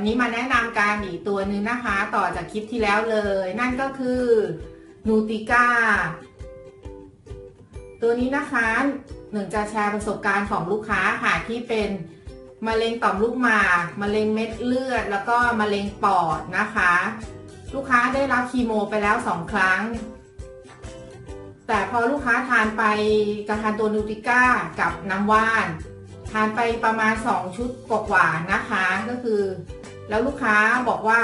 วันนี้มาแนะนำการอีกตัวนึงนะคะ ต่อจากคลิปที่แล้วเลย นั่นก็คือนูติก้าตัวนี้นะคะหนึ่งจะแชร์ประสบการณ์ของลูกค้าค่ะที่เป็นมะเร็งต่อมลูกหมากมะเร็งเม็ดเลือด แล้วก็มะเร็งปอดนะคะ ลูกค้าได้รับคีโมไปแล้วสองครั้ง แต่พอลูกค้าทานไปกระทานตัวนูติก้ากับน้ำว่าน ทานไปประมาณ 2 ชุดกว่าๆนะคะ ก็คือ แล้วลูกค้าบอกว่า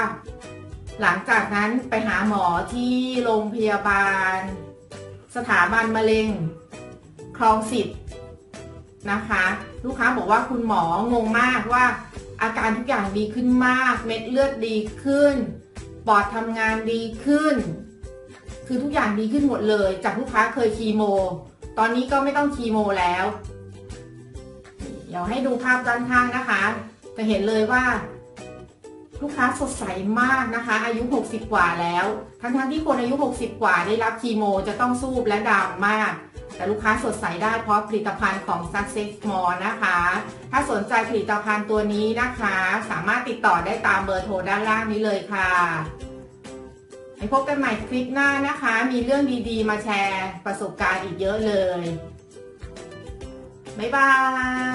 หลังจากนั้นไปหาหมอที่โรงพยาบาล สถาบันมะเร็ง คลองสิบนะคะ ลูกค้าบอกว่าคุณหมองงมากว่า อาการทุกอย่างดีขึ้นมาก เม็ดเลือดดีขึ้น ปอดทำงานดีขึ้น คือทุกอย่างดีขึ้นหมดเลย จากลูกค้าเคยคีโม ตอนนี้ก็ไม่ต้องคีโมแล้ว เดี๋ยวให้ดูภาพด้านข้างนะคะ จะเห็นเลยว่า ลูกค้าสดใสมากนะคะ อายุ 60 กว่าแล้ว ทั้งๆที่คนอายุ 60 กว่าได้รับคีโม จะต้องสู้และดำมาก แต่ลูกค้าสดใสได้เพราะผลิตภัณฑ์ของ Success More นะคะ ถ้าสนใจผลิตภัณฑ์ตัวนี้นะคะ สามารถติดต่อได้ตามเบอร์โทรด้านล่างนี้เลยค่ะไปพบกันใหม่คลิปหน้านะคะ มีเรื่องดีๆ มาแชร์ประสบการณ์อีกเยอะเลย บ๊ายบาย